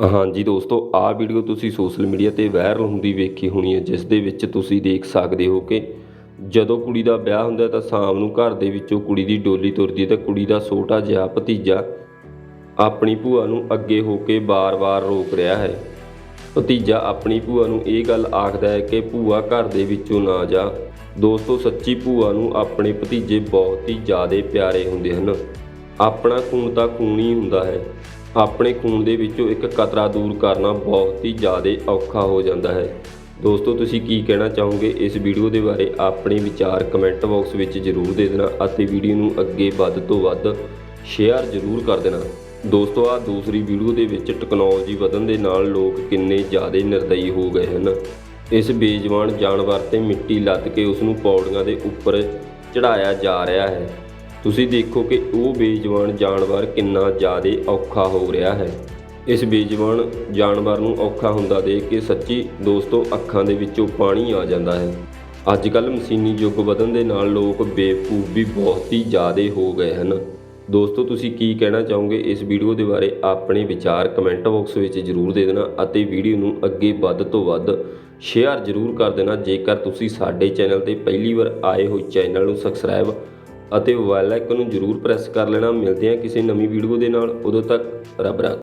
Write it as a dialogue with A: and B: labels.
A: ਹਾਂਜੀ ਦੋਸਤੋ, ਆਹ ਵੀਡੀਓ ਤੁਸੀਂ ਸੋਸ਼ਲ ਮੀਡੀਆ ਤੇ ਵਾਇਰਲ ਹੁੰਦੀ ਵੇਖੀ ਹੋਣੀ ਹੈ ਜਿਸ ਦੇ ਵਿੱਚ ਤੁਸੀਂ ਦੇਖ ਸਕਦੇ ਹੋ ਕਿ ਜਦੋਂ ਕੁੜੀ ਦਾ ਵਿਆਹ ਹੁੰਦਾ ਤਾਂ ਸ਼ਾਮ ਨੂੰ ਘਰ ਦੇ ਵਿੱਚੋਂ ਕੁੜੀ ਦੀ ਡੋਲੀ ਤੁਰਦੀ ਹੈ ਤਾਂ ਕੁੜੀ ਦਾ ਛੋਟਾ ਜਿਹਾ ਭਤੀਜਾ ਆਪਣੀ ਭੂਆ ਨੂੰ ਅੱਗੇ ਹੋ ਕੇ ਬਾਰ-ਬਾਰ ਰੋਕ ਰਿਹਾ ਹੈ। ਭਤੀਜਾ ਆਪਣੀ ਭੂਆ ਨੂੰ ਇਹ ਗੱਲ ਆਖਦਾ ਹੈ ਕਿ ਭੂਆ ਘਰ ਦੇ ਵਿੱਚੋਂ ਨਾ ਜਾ। ਦੋਸਤੋ, ਸੱਚੀ ਭੂਆ ਨੂੰ ਆਪਣੇ ਭਤੀਜੇ ਬਹੁਤ ਹੀ ਜ਼ਿਆਦਾ ਪਿਆਰੇ ਹੁੰਦੇ ਹਨ। ਆਪਣਾ ਖੂਨ ਤਾਂ ਖੂਨ ਹੀ ਹੁੰਦਾ ਹੈ। ਆਪਣੇ ਖੂਨ ਦੇ ਵਿੱਚੋਂ ਇੱਕ ਕਤਰਾ ਦੂਰ ਕਰਨਾ ਬਹੁਤ ਹੀ ਜ਼ਿਆਦਾ ਔਖਾ ਹੋ ਜਾਂਦਾ ਹੈ। ਦੋਸਤੋ, ਤੁਸੀਂ ਕੀ ਕਹਿਣਾ ਚਾਹੋਗੇ ਇਸ ਵੀਡੀਓ ਦੇ ਬਾਰੇ? ਆਪਣੇ ਵਿਚਾਰ ਕਮੈਂਟ ਬਾਕਸ ਵਿੱਚ ਜ਼ਰੂਰ ਦੇ ਦੇਣਾ ਅਤੇ ਵੀਡੀਓ ਨੂੰ ਅੱਗੇ ਵੱਧ ਤੋਂ ਵੱਧ ਸ਼ੇਅਰ ਜ਼ਰੂਰ ਕਰ ਦੇਣਾ। ਦੋਸਤੋ ਆ ਦੂਸਰੀ ਵੀਡੀਓ ਦੇ ਵਿੱਚ ਟੈਕਨੋਲੋਜੀ ਵਧਣ ਦੇ ਨਾਲ ਲੋਕ ਕਿੰਨੇ ਜ਼ਿਆਦਾ ਨਿਰਦਈ ਹੋ ਗਏ ਹਨ। ਇਸ ਬੇਜਵਾਨ ਜਾਨਵਰ ਤੇ ਮਿੱਟੀ ਲੱਦ ਕੇ ਉਸ ਨੂੰ ਪੌੜੀਆਂ ਦੇ ਉੱਪਰ ਚੜਾਇਆ ਜਾ ਰਿਹਾ ਹੈ। ਤੁਸੀਂ ਦੇਖੋ ਕਿ ਉਹ ਬੇਜਵਾਨ ਜਾਨਵਰ ਕਿੰਨਾ ਜ਼ਿਆਦਾ ਔਖਾ ਹੋ ਰਿਹਾ ਹੈ। ਇਸ ਬੇਜਵਾਨ ਜਾਨਵਰ ਨੂੰ ਔਖਾ ਹੁੰਦਾ ਦੇਖ ਕੇ ਸੱਚੀ ਦੋਸਤੋ, ਅੱਖਾਂ ਦੇ ਵਿੱਚੋਂ ਪਾਣੀ ਆ ਜਾਂਦਾ ਹੈ। ਅੱਜ ਕੱਲ ਮਸ਼ੀਨੀ ਯੁੱਗ ਵਧਣ ਦੇ ਨਾਲ ਲੋਕ ਬੇਵਕੂਫ ਵੀ ਬਹੁਤ ਹੀ ਜ਼ਿਆਦਾ ਹੋ ਗਏ ਹਨ। ਦੋਸਤੋ, ਤੁਸੀਂ ਕੀ ਕਹਿਣਾ ਚਾਹੋਗੇ? ਇਸ ਵੀਡੀਓ ਦੇ ਬਾਰੇ ਆਪਣੇ ਵਿਚਾਰ ਕਮੈਂਟ ਬਾਕਸ ਵਿੱਚ ਜ਼ਰੂਰ ਦੇ ਦੇਣਾ ਅਤੇ ਵੀਡੀਓ ਨੂੰ ਅੱਗੇ ਵੱਧ ਤੋਂ ਵੱਧ ਸ਼ੇਅਰ ਜ਼ਰੂਰ ਕਰ ਦੇਣਾ। ਜੇਕਰ ਤੁਸੀਂ ਸਾਡੇ ਚੈਨਲ ਤੇ ਪਹਿਲੀ ਵਾਰ ਆਏ ਹੋ, ਚੈਨਲ ਨੂੰ ਸਬਸਕ੍ਰਾਈਬ ਅਤੇ ਬੈਲ ਆਈਕਨ ਨੂੰ ਜ਼ਰੂਰ ਪ੍ਰੈਸ ਕਰ ਲੈਣਾ। ਮਿਲਦੇ ਹਾਂ ਕਿਸੇ ਨਵੀਂ ਵੀਡੀਓ ਦੇ ਨਾਲ। ਉਦੋਂ ਤੱਕ ਰੱਬ ਰੱਖ।